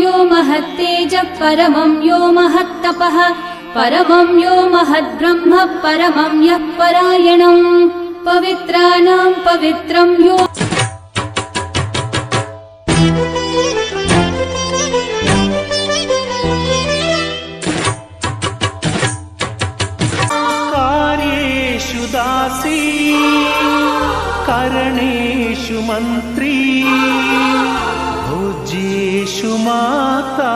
यो महत्तेजः परमं यो महत्तपः परमं यो महद्ब्रह्म परमं यः परायणम्। पवित्राणां पवित्रं यो कार्येषु दासी करणेषु मन्त्री भोज्येषु माता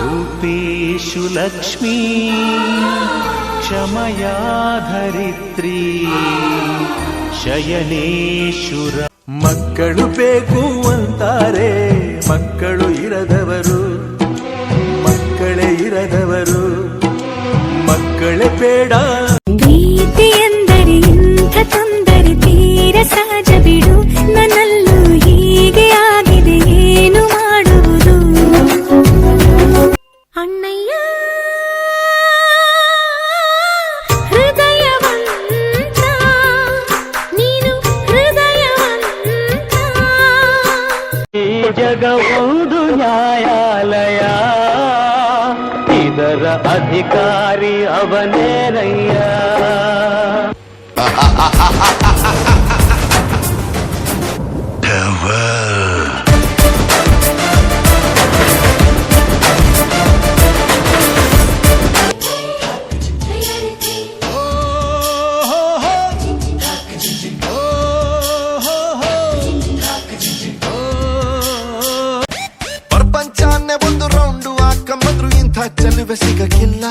रूपेषु लक्ष्मी क्षमया धरित्री ಶಯನೇಶು ರ- ಮಕ್ಕಳು ಬೇಕು ಅಂತಾರೆ ಮಕ್ಕಳು ಇರದವರು ಮಕ್ಕಳೇ ಇರದವರು ಮಕ್ಕಳೇ ಬೇಡ ಜಗ ಒಂದು ನ್ಯಾಯಾಲಯ ಇದರ ಅಧಿಕಾರಿ ಅವನೇನಯ್ಯ ಸಿಗಕ್ಕಿಲ್ಲ.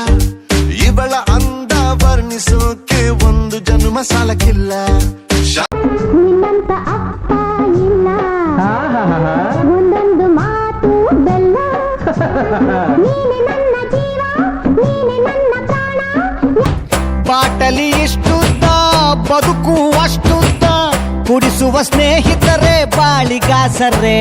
ಇವಳ ಅಂದ ವರ್ಣಿಸೋಕೆ ಒಂದು ಜನ್ಮ ಸಾಲಕ್ಕಿಲ್ಲ. ನಿನ್ನಂತ ಅಪ್ಪ ಇಲ್ಲ. ಒಂದೊಂದು ಮಾತು ಬೆಲ್ಲ ನೀನೆ ನನ್ನ ಜೀವ ನೀನೆ ನನ್ನ ಪ್ರಾಣ. ಬಾಟಲಿ ಇಷ್ಟುದ್ದ ಬದುಕು ಅಷ್ಟುದ್ದ ಕುಡಿಸುವ ಸ್ನೇಹಿತರೆ ಬಾಳಿಗಾಸರೇ.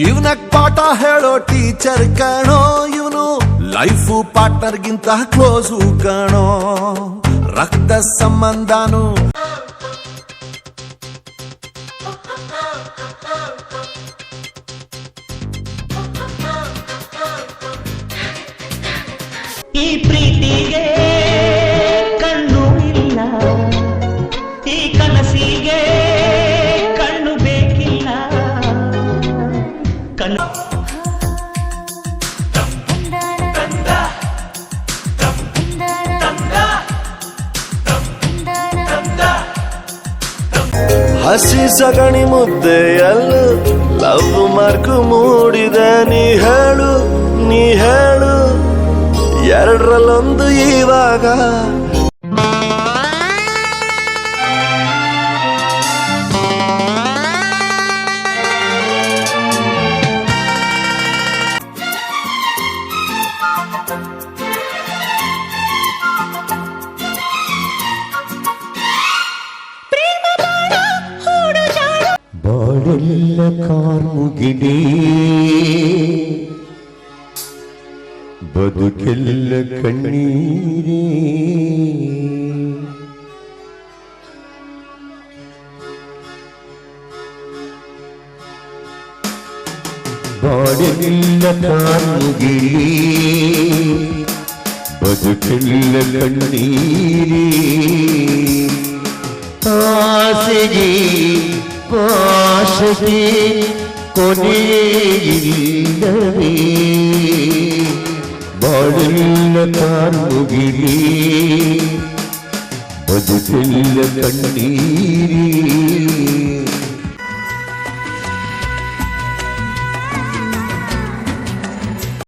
ಜೀವನಕ್ ಪಾಠ ಹೇಳೋ ಟೀಚರ್ ಕಾಣೋ ಇವನು ಲೈಫು ಪಾರ್ಟ್ನರ್ಗಿಂತ ಕ್ಲೋಸು ಕಾಣೋ ರಕ್ತ ಸಂಬಂಧನು ಈ ಪ್ರೀತಿಗೆ ಹಸಿ ಸಗಣಿ ಮುದ್ದೆಯಲ್ಲೂ ಲವ್ ಮಾರ್ಕ್ ಮೂಡಿದೆ. ನೀ ಹೇಳು ನೀ ಹೇಳು ಎರಡರಲ್ಲೊಂದು ಇವಾಗ വെല്ല കാർമുകിടേ ബതുകെല്ല കണ്ണീരേ. പാടില്ല കാർമുകിളേ ബതുകെല്ല കണ്ണീരേ. ആസിരി പാ ಆಸೆಗೆ ಪಾಶಗೆ ಕೊನೆಯಿಲ್ಲವೇ? ಬಾಳಿಲ್ಲ ಕಾರ್ಮುಗಿರಿ ಬದುಕಿಲ್ಲ ಕಣ್ಣೀರಿ.